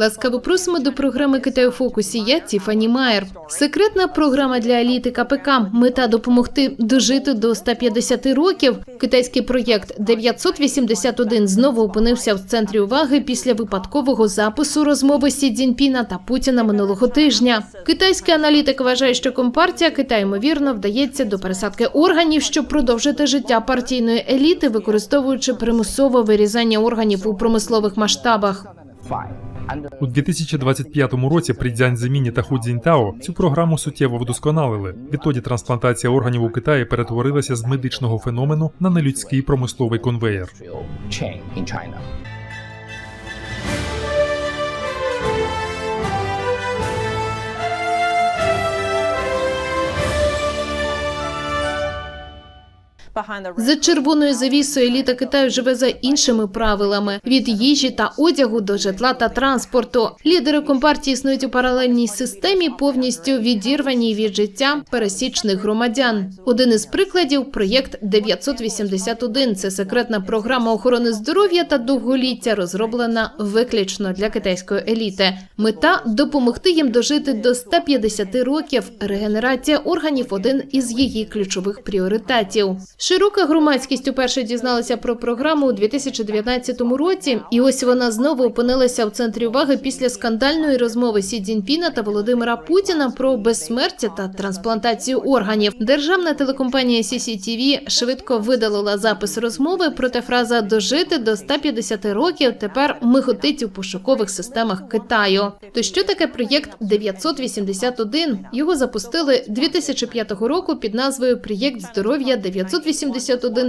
Ласкаво просимо до програми Китай у фокусі. Я Тіфані Майер. Секретна програма для еліти КПК. Мета допомогти дожити до 150 років. Китайський проєкт 981 знову опинився в центрі уваги після випадкового запису розмови Сі Цзіньпіна та Путіна минулого тижня. Китайський аналітик вважає, що компартія Китаю ймовірно вдається до пересадки органів, щоб продовжити життя партійної еліти, використовуючи примусове вирізання органів у промислових масштабах. У 2025 році при Цзяньземіні та Ху Цзіньтао цю програму суттєво вдосконалили. Відтоді трансплантація органів у Китаї перетворилася з медичного феномену на нелюдський промисловий конвеєр. За червоною завісою еліта Китаю живе за іншими правилами: від їжі та одягу до житла та транспорту. Лідери компартії існують у паралельній системі, повністю відірваній від життя пересічних громадян. Один із прикладів проєкт 981 – Це секретна програма охорони здоров'я та довголіття, розроблена виключно для китайської еліти. Мета допомогти їм дожити до 150 років. Регенерація органів один із її ключових пріоритетів. Широка громадськість уперше дізналася про програму у 2019 році, і ось вона знову опинилася в центрі уваги після скандальної розмови Сі Цзіньпіна та Володимира Путіна про безсмертя та трансплантацію органів. Державна телекомпанія CCTV швидко видалила запис розмови, проте фраза дожити до 150 років тепер миготить у пошукових системах Китаю. То що таке проєкт 981? Його запустили 2005 року під назвою Проєкт здоров'я 981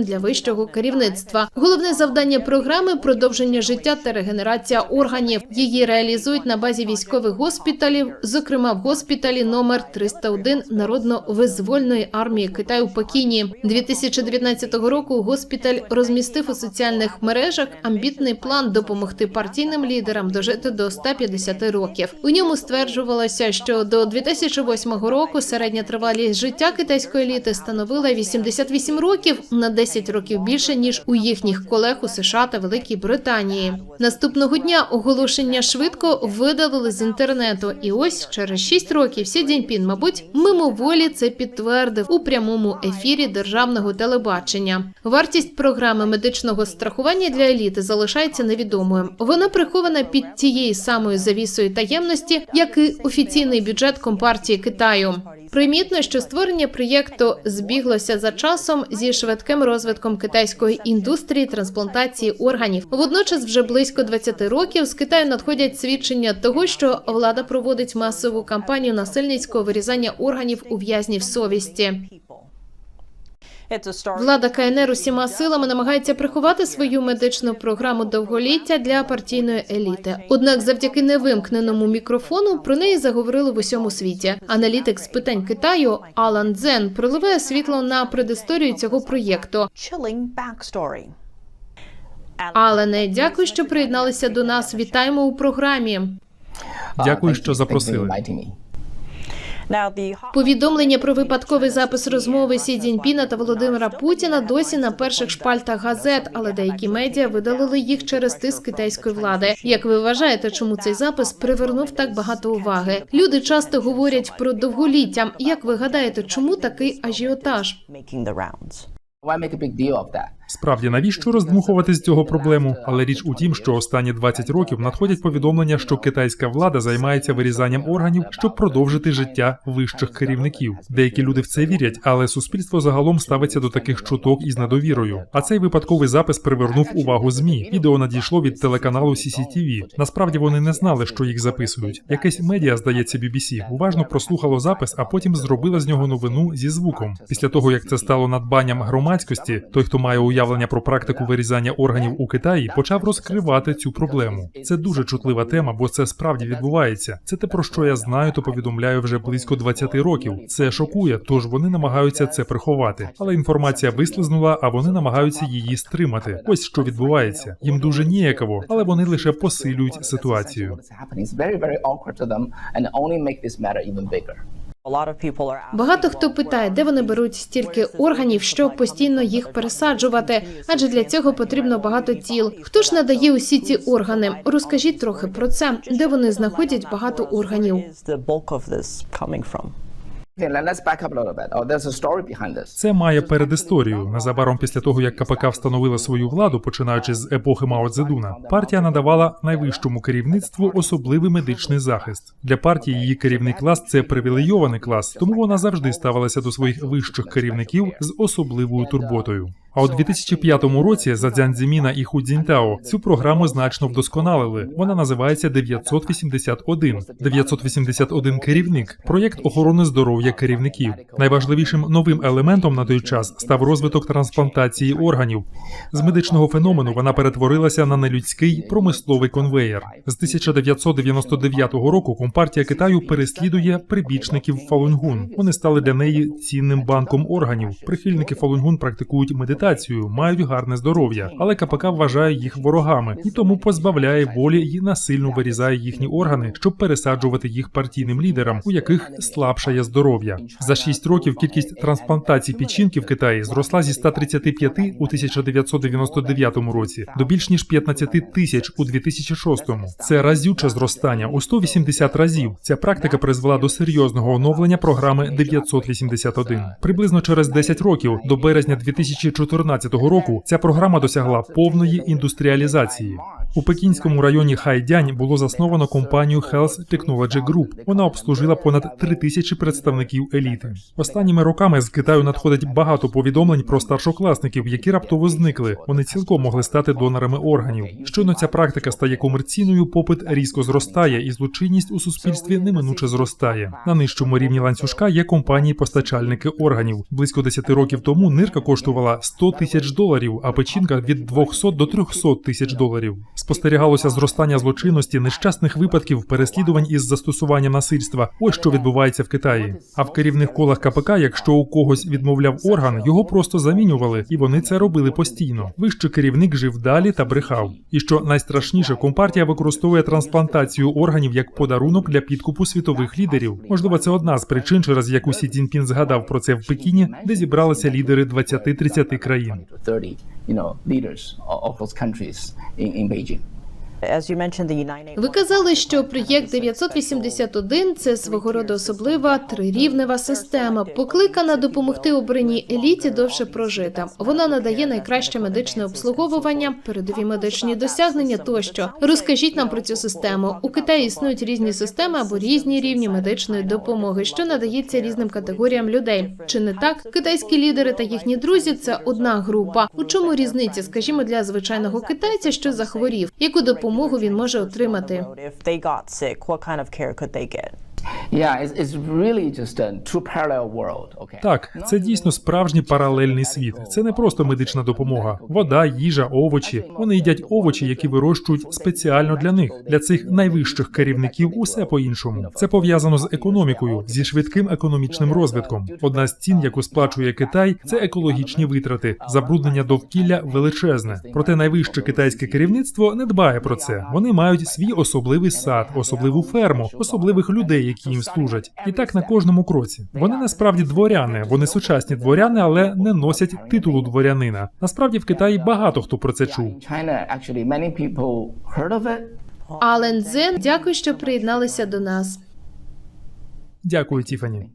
для вищого керівництва. Головне завдання програми продовження життя та регенерація органів. Її реалізують на базі військових госпіталів, зокрема в госпіталі номер 301 Народно-визвольної армії Китаю в Пекіні. 2019 року госпіталь розмістив у соціальних мережах амбітний план допомогти партійним лідерам дожити до 150 років. У ньому стверджувалося, що до 2008 року середня тривалість життя китайської еліти становила 88 років на 10 років більше ніж у їхніх колег у США та Великій Британії. Наступного дня оголошення швидко видалили з інтернету. І ось через 6 років Сі Цзіньпін, мабуть, мимоволі це підтвердив у прямому ефірі державного телебачення. Вартість програми медичного страхування для еліти залишається невідомою. Вона прихована під тією самою завісою таємності, як і офіційний бюджет компартії Китаю. Примітно, що створення проєкту збіглося за часом зі швидким розвитком китайської індустрії трансплантації органів. Водночас, вже близько 20 років з Китаю надходять свідчення того, що влада проводить масову кампанію насильницького вирізання органів у в'язнів совісті. Влада КНР усіма силами намагається приховати свою медичну програму довголіття для партійної еліти. Однак, завдяки невимкненому мікрофону про неї заговорили в усьому світі. Аналітик з питань Китаю Алан Дзен проливає світло на предісторію цього проєкту. Алене, дякую, що приєдналися до нас. Вітаємо у програмі. Дякую, що запросили. Повідомлення про випадковий запис розмови Сі Цзіньпіна та Володимира Путіна досі на перших шпальтах газет, але деякі медіа видалили їх через тиск китайської влади. Як ви вважаєте, чому цей запис привернув так багато уваги? Люди часто говорять про довголіття. Як ви гадаєте, чому такий ажіотаж? Why make a big deal of that? Справді, навіщо роздмухувати з цього проблему? Але річ у тім, що останні 20 років надходять повідомлення, що китайська влада займається вирізанням органів, щоб продовжити життя вищих керівників. Деякі люди в це вірять, але суспільство загалом ставиться до таких чуток із недовірою. А цей випадковий запис привернув увагу змі. Відео надійшло від телеканалу CCTV. Насправді вони не знали, що їх записують. Якесь медіа, здається, BBC, уважно прослухало запис, а потім зробило з нього новину зі звуком. Після того як це стало надбанням громадськості, той, хто має уявлення про практику вирізання органів у Китаї, почав розкривати цю проблему. Це дуже чутлива тема, бо це справді відбувається. Це те, про що я знаю, то повідомляю вже близько 20 років. Це шокує, тож вони намагаються це приховати. Але інформація вислизнула, а вони намагаються її стримати. Ось що відбувається. Їм дуже ніяково, але вони лише посилюють ситуацію. Багато хто питає, де вони беруть стільки органів, щоб постійно їх пересаджувати, адже для цього потрібно багато тіл. Хто ж надає усі ці органи? Розкажіть трохи про це, де вони знаходять багато органів. Це має передісторію. Незабаром після того, як КПК встановила свою владу, починаючи з епохи Мао Цзедуна, партія надавала найвищому керівництву особливий медичний захист. Для партії її керівний клас це привілейований клас, тому вона завжди ставилася до своїх вищих керівників з особливою турботою. А у 2005 році за Дзянзіміна і Ху Цзіньтао цю програму значно вдосконалили. Вона називається 981. 981 керівник проєкт охорони здоров'я керівників. Найважливішим новим елементом на той час став розвиток трансплантації органів. З медичного феномену вона перетворилася на нелюдський промисловий конвеєр. З 1999 року компартія Китаю переслідує прибічників Фалунгун. Вони стали для неї цінним банком органів. Прихильники Фалунгун практикують медитацію, мають гарне здоров'я, але КПК вважає їх ворогами і тому позбавляє волі і насильно вирізає їхні органи, щоб пересаджувати їх партійним лідерам, у яких слабшає здоров'я. За 6 років кількість трансплантацій печінки в Китаї зросла зі 135 у 1999 році до більш ніж 15 тисяч у 2006. Це разюче зростання у 180 разів. Ця практика призвела до серйозного оновлення програми 981. Приблизно через 10 років до березня 2014 року ця програма досягла повної індустріалізації. У пекінському районі Хайдянь було засновано компанію Health Technology Group. Вона обслужила понад 3 тисячі представників еліти. Останніми роками з Китаю надходить багато повідомлень про старшокласників, які раптово зникли. Вони цілком могли стати донорами органів. Щойно ця практика стає комерційною, попит різко зростає, і злочинність у суспільстві неминуче зростає. На нижчому рівні ланцюжка є компанії-постачальники органів. Близько 10 років тому нирка коштувала 100 тисяч доларів, а печінка від 200 до 300 тисяч доларів. Спостерігалося зростання злочинності, нещасних випадків, переслідувань із застосуванням насильства. Ось що відбувається в Китаї. А в керівних колах КПК, якщо у когось відмовляв орган, його просто замінювали, і вони це робили постійно. Вищий керівник жив далі та брехав. І що найстрашніше, компартія використовує трансплантацію органів як подарунок для підкупу світових лідерів. Можливо, це одна з причин, через яку Сі Цзіньпін згадав про це в Пекіні, де зібралися лідери 20-30 країн. 30, you know, leaders of those countries in, in Beijing. Ви казали, що проєкт 981 – це свого роду особлива трирівнева система, покликана допомогти обраній еліті довше прожити. Вона надає найкраще медичне обслуговування, передові медичні досягнення тощо. Розкажіть нам про цю систему. У Китаї існують різні системи або різні рівні медичної допомоги, що надається різним категоріям людей. Чи не так? Китайські лідери та їхні друзі це одна група. У чому різниця, скажімо, для звичайного китайця, що захворів, яку допомогу він може отримати? Так, це дійсно справжній паралельний світ. Це не просто медична допомога. Вода, їжа, овочі. Вони їдять овочі, які вирощують спеціально для них. Для цих найвищих керівників усе по-іншому. Це пов'язано з економікою, зі швидким економічним розвитком. Одна з цін, яку сплачує Китай, це екологічні витрати. Забруднення довкілля величезне. Проте найвище китайське керівництво не дбає про це. Вони мають свій особливий сад, особливу ферму, особливих людей, які їм служать. І так на кожному кроці. Вони насправді дворяни, вони сучасні дворяни, але не носять титулу дворянина. Насправді в Китаї багато хто про це чув. Ален Дзен, дякую, що приєдналися до нас. Дякую, Тіфані.